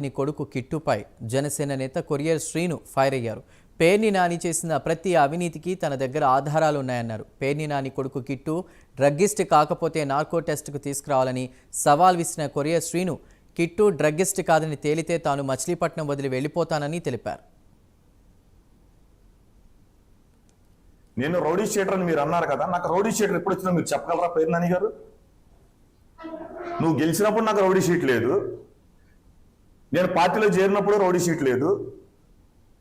నీ కొడుకు కిట్టుపై జనసేన నేత కొరియర్ శ్రీను ఫైర్ అయ్యారు. పేర్ని నాని చేసిన ప్రతి అవినీతికి తన దగ్గర ఆధారాలు ఉన్నాయన్నారు పేర్ని నాని కొడుకు కిట్టు డ్రగ్గిస్ట్ కాకపోతే నార్కో టెస్టుకు తీసుకురావాలని సవాల్ విసిన కొరియర్ శ్రీను కిట్టు డ్రగ్గిస్ట్ కాదని తేలితే తాను మచిలీపట్నం వదిలి వెళ్ళిపోతానని తెలిపారు. నేను రౌడీ షీటర్ అని మీరు అన్నారు కదా నాకు రౌడీ షీటర్ ఎప్పుడు వచ్చిందో మీరు చెప్పగలరా పేరు నాని గారు? నువ్వు గెలిచినప్పుడు నాకు రౌడీ షీట్ లేదు. నేను పార్టీలో చేరినప్పుడు రౌడీ షీట్ లేదు.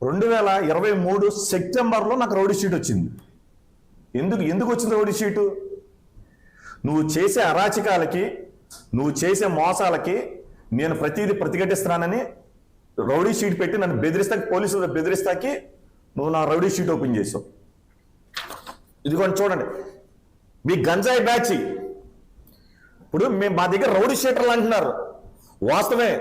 రెండు వేల ఇరవై మూడు సెప్టెంబర్లో నాకు రౌడీ షీట్ వచ్చింది. ఎందుకు ఎందుకు వచ్చింది రౌడీ షీటు నువ్వు చేసే అరాచకాలకి నువ్వు చేసే మోసాలకి నేను ప్రతిదీ ప్రతిఘటిస్తున్నానని రౌడీ షీట్ పెట్టి నన్ను బెదిరిస్తాకి పోలీసులు బెదిరిస్తాకి నువ్వు నా రౌడీ షీట్ ఓపెన్ చేసావు. ఇదిగోండి చూడండి. మీ గంజాయి బ్యాచ్. ఇప్పుడు మేము మా దగ్గర రౌడీ షీటర్లు అంటున్నారు. వాస్తవమే.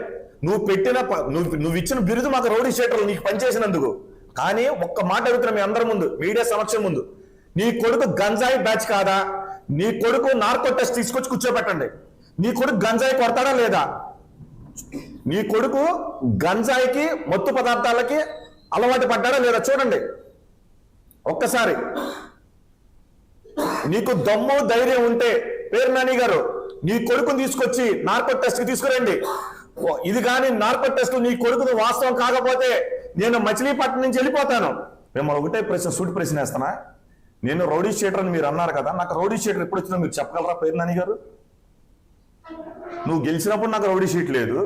నువ్వు పెట్టిన నువ్వు నువ్వు ఇచ్చిన బిరుదు మాకు రౌడీ షేటర్లు నీకు పనిచేసినందుకు. కానీ ఒక్క మాట అడుగుతున్నా మీ అందరి ముందు మీడియా సమక్షం ముందు. నీ కొడుకు గంజాయి బ్యాచ్ కాదా? నీ కొడుకు నార్కో టెస్ట్ తీసుకొచ్చి కూర్చోబెట్టండి. నీ కొడుకు గంజాయి కొడతాడా లేదా? నీ కొడుకు గంజాయికి మత్తు పదార్థాలకి అలవాటు పడ్డాడా లేదా? చూడండి. ఒక్కసారి. నీకు దమ్ము ధైర్యం ఉంటే పేరు నాని గారు నీ కొడుకుని తీసుకొచ్చి నార్కో టెస్ట్కి తీసుకురండి. ఇది కానీ నార్కో టెస్ట్ నీ కొడుకుది వాస్తవం కాకపోతే నేను మచిలీపట్నం నుంచి వెళ్ళిపోతాను. మిమ్మల్ని ఒకటే ప్రశ్న సూటి ప్రశ్న వేస్తానా నేను రౌడీ షీటర్ అని మీరు అన్నారు కదా నాకు రౌడీ షీటర్ ఎప్పుడు వచ్చినా మీరు చెప్పగలరా పేరు నాని గారు? నువ్వు గెలిచినప్పుడు నాకు రౌడీ షీట్ లేదు.